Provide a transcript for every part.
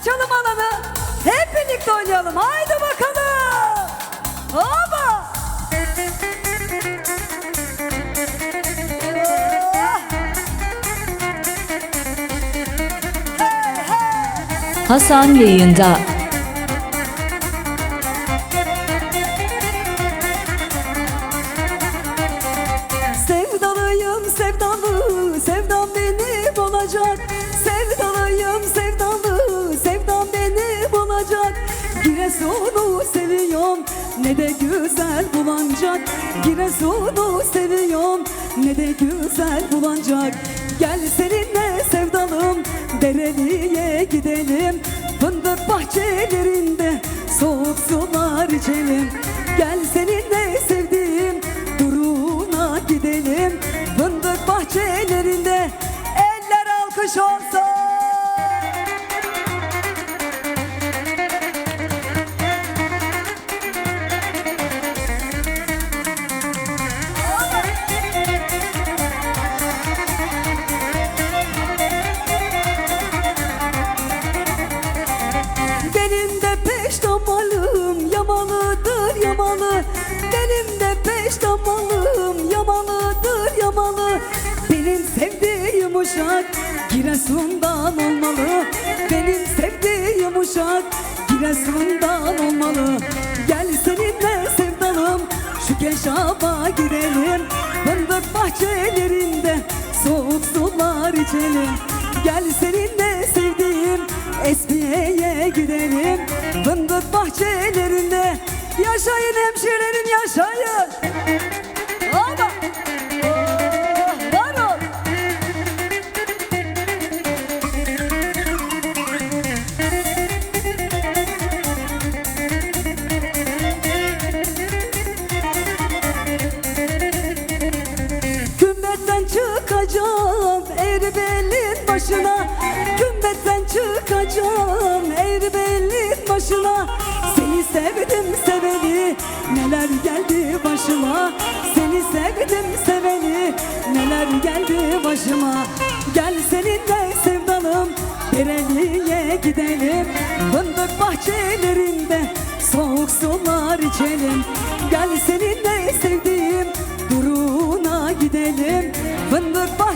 Açalım alanı. Hep birlikte oynayalım. Haydi bakalım. Hoppa. Hasan yayında. Sevdalıyım sevdalı, sevdam benim olacak. Giresun'u seviyorum, ne de güzel bulanacak. Giresun'u seviyorum, ne de güzel bulanacak. Gel seninle sevdalım, Dereli'ye gidelim. Fındık bahçelerinde soğuk sular içelim. Gel seninle Benim de peş damalım yamalıdır yamalı. Benim sevdiğim uşak Giresun'dan olmalı. Benim sevdiğim uşak Giresun'dan olmalı. Gel seninle sevdalım şu keşafa girelim. Fındık bahçelerinde soğuk sular içelim. Gel seninle sevdiğim Espiye'ye gidelim. Fındık bahçelerinde Yaşayın hemşirelerim yaşayın. Ama var ol. Kümmetten çıkacağım Erbel'in başına. Kümmetten çıkacağım Erbel'in başına. Seni sevdim Neler geldi başıma? Seni sevdim seveli Neler geldi başıma? Gel seninle sevdalım Dereli'ye gidelim. Fındık bahçelerinde Soğuk sular içelim. Gel seninle sevdiğim Duruna gidelim. Fındık bahçelerinde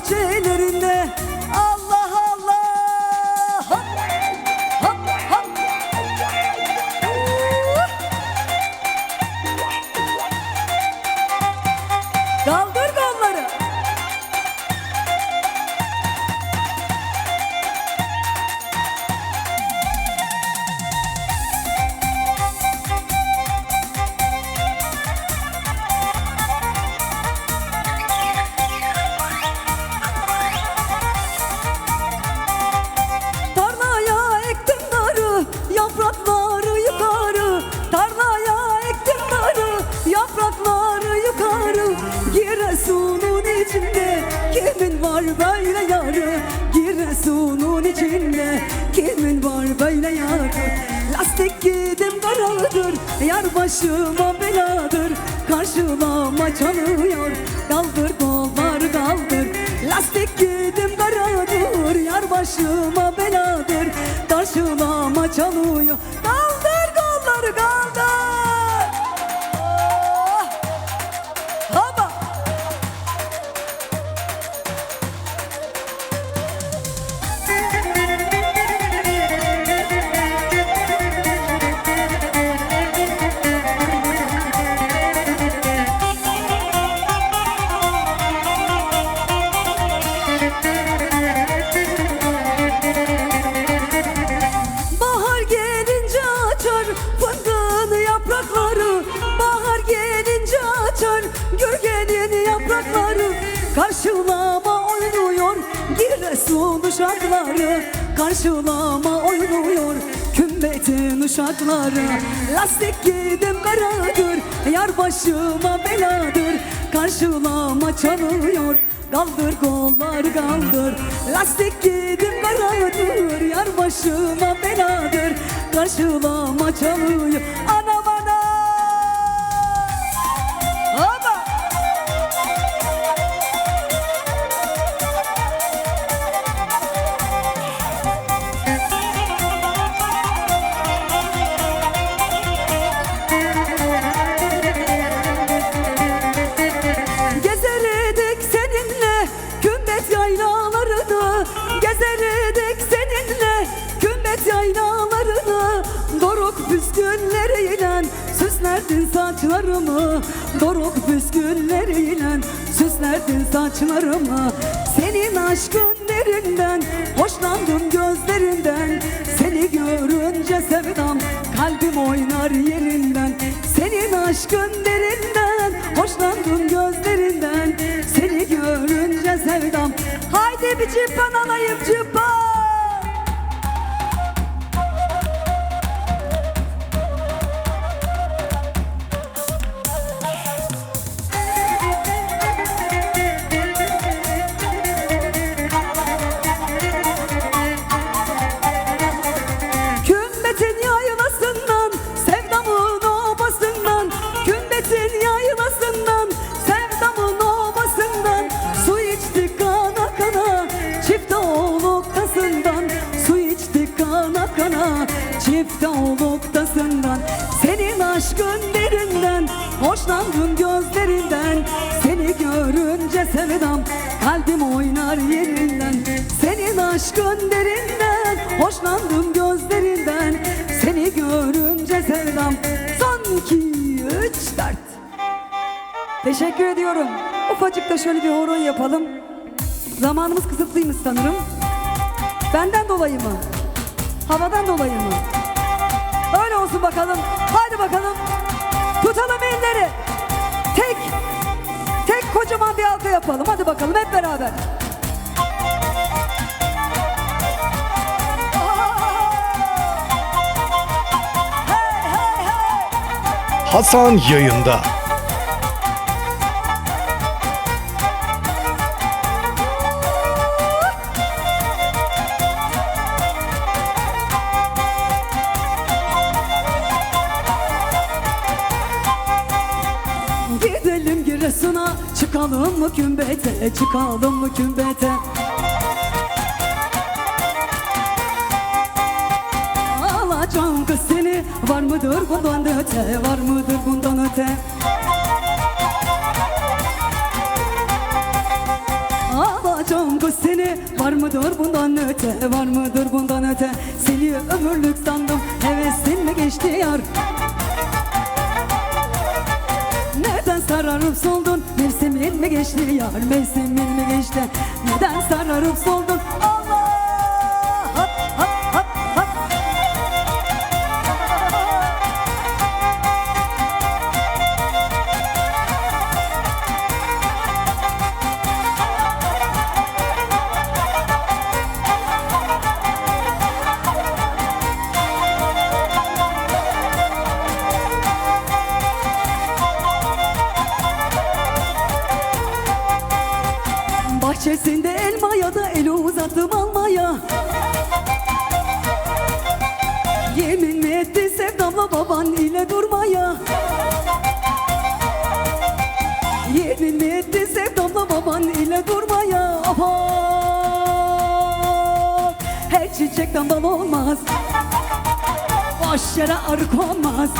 başıma beladır. Karşılama çalıyor, kaldır kollar kaldır. Lastik gidim karadır, yar başıma beladır. Karşılama çalıyor, Kümbetin uşakları Lastik gidim karadır Yar başıma beladır Karşılama çalıyor. Kaldır kollar kaldır. Lastik gidim karadır Yar başıma beladır. Karşılama çalıyor Doruk püskülleriyle Süslerdin saçlarımı Senin aşkın derinden Hoşlandım gözlerinden. Seni görünce sevdam Kalbim oynar yerinden. Senin aşkın derinden Hoşlandım gözlerinden. Seni görünce sevdam. Haydi bir cippan alayım cippan sevdam Kalbim oynar yerinden Senin aşkın derinden Hoşlandım gözlerinden Seni görünce sevdam Son iki, üç, dört Teşekkür ediyorum. Ufacık da şöyle bir horon yapalım. Zamanımız kısıtlıymış sanırım. Benden dolayı mı? Havadan dolayı mı? Öyle olsun bakalım. Haydi bakalım. Yapalım. Hadi bakalım hep beraber. Hasan yayında. Gidelim Giresun'a çıkalım mı kümbete? Çıkalım mı kümbete? Alacağım kız seni. Var mıdır bundan öte? Var mıdır bundan öte? Alacağım kız seni. Var mıdır bundan öte? Var mıdır bundan öte? Seni ömürlük sandım. Hevesin mi geçti yar mi geçti yar Mevsimin mi geçti? Neden sararıp soldun baban ile durmaya. Yemin mi ettin sevdamla baban ile durmaya. Aman Her çiçekten bal olmaz. Boş yere arı konmaz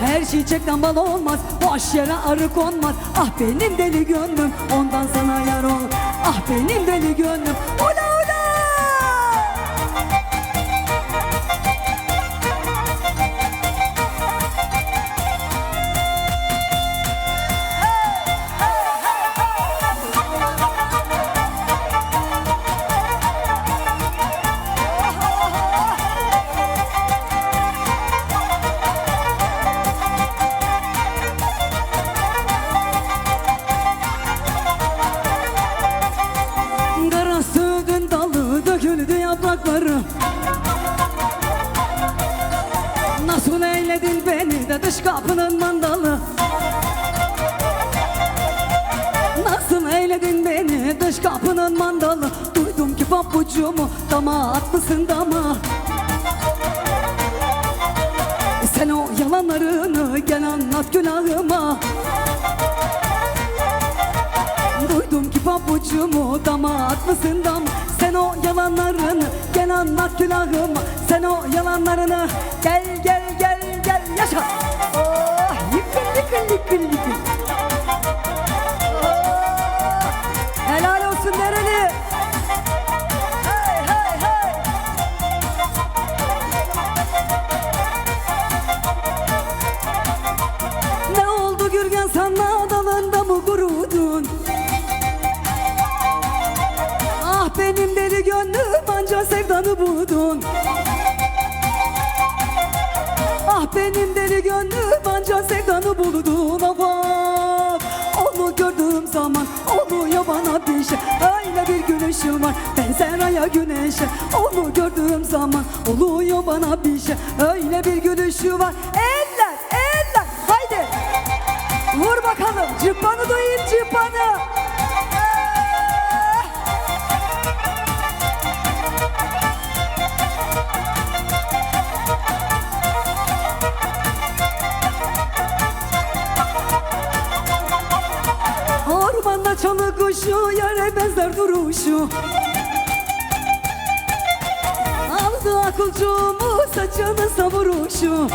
her çiçekten bal olmaz. Boş yere arı konmaz Ah benim deli gönlüm Ondan sana yar ol. Ah benim deli gönlüm. Ula kapının mandalı. Nasıl eyledin beni dış kapının mandalı? Duydum ki papucumu dama atmışsın dama. Sen o yalanlarını gel anlat günahıma. Duydum ki pabucumu dama atmışsın dam. Sen o yalanlarını gel anlat külahıma Sen o yalanlarını gel gel Dikil dikil dikil. Helal olsun Dereli. Hey hey hey. Ne oldu Gürgen sana dalında mı gurudun? Ah benim deli gönlüm anca sevdanı budun. Ah benim deli gönlüm anca sevdanı buldun ama Onu gördüğüm zaman oluyor bana bir şey Öyle bir gülüşü var benzer aya güneşe. Onu gördüğüm zaman oluyor bana bir şey Öyle bir gülüşü var. Eller eller haydi. Vur bakalım cıppanı duyayım cıppanı duruşu Aldı akulcuğumu saçını savuruşu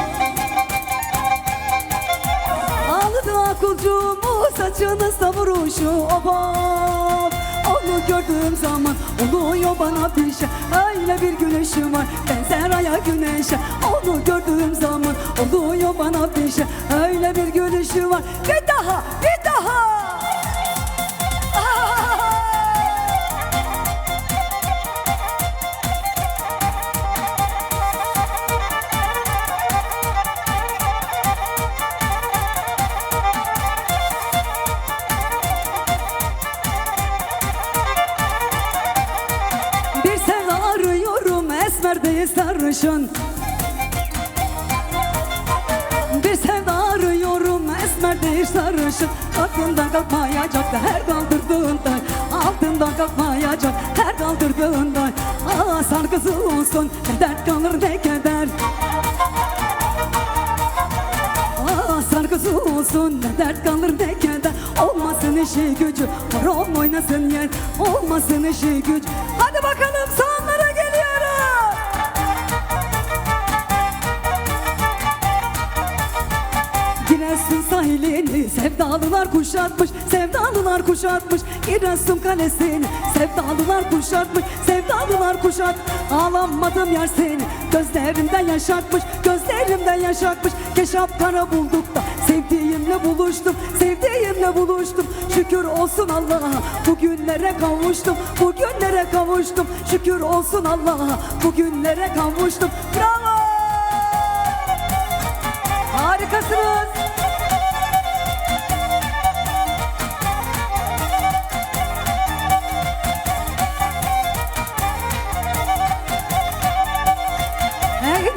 Aldı akulcuğumu saçını savuruşu Obam onu gördüğüm zaman oluyor bana bir şey Öyle bir gülüşü var benzer aya güneşe. Onu gördüğüm zaman oluyor bana bir şey Öyle bir gülüşü var. Bir daha bir esmerdeyiz sarışın. Bir sevda arıyorum esmerdeyiz sarışın. Altından kalkmayacak da her kaldırdığında Altından kalkmayacak her kaldırdığında Aa sargısı olsun ne dert kalır ne keder Aa, sargısı olsun ne dert kalır ne keder Olmasın işi gücü horon oynasın yer Olmasın işi güç Hadi bakalım sahilini sevdalılar kuşatmış Sevdalılar kuşatmış Giresun kalesini sevdalılar kuşatmış Sevdalılar kuşat Ağlamadım yar seni Gözlerimden yaşartmış Gözlerimden yaşartmış Keşap kara bulduk da Sevdiğimle buluştum Sevdiğimle buluştum. Şükür olsun Allah'a Bugünlere kavuştum Bugünlere kavuştum. Şükür olsun Allah'a Bugünlere kavuştum. Bravo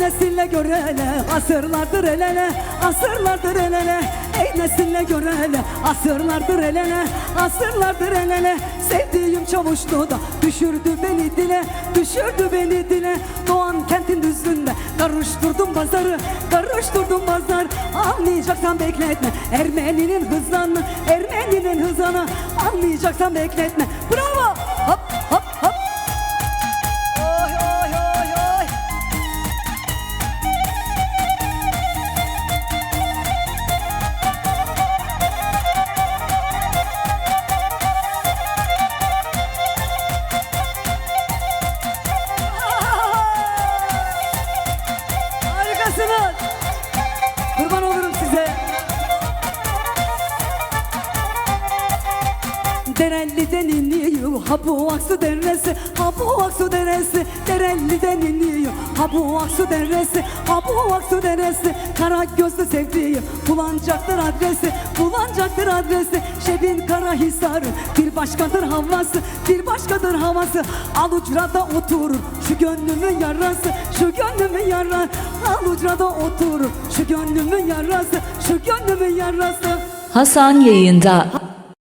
nesille görele, asırlardır el ele, asırlardır el ele. Ey nesille görele, asırlardır el ele, asırlardır el ele. Sevdiğim çavuştu da düşürdü beni dile, düşürdü beni dile. Doğan kentin düzünde karıştırdım pazarı, karıştırdım pazar. Anlayacaksan bekletme, Ermeninin hızlanı, Ermeninin hızını. Anlayacaksan bekletme. Bravo, hop. İniyor. Ha bu aksu deresi ha bu aksu deresi Derelli'den iniyor. Ha bu aksu deresi ha bu aksu deresi Kara gözlü sevdiğim bulanacaktır adresi bulanacaktır adresi. Şebin kara hisarı bir başkadır havası bir başkadır havası. Al ucrada oturur şu gönlümün yarası şu gönlümün yarası. Al ucrada oturur şu gönlümün yarası şu gönlümün yarası. Hasan yayında.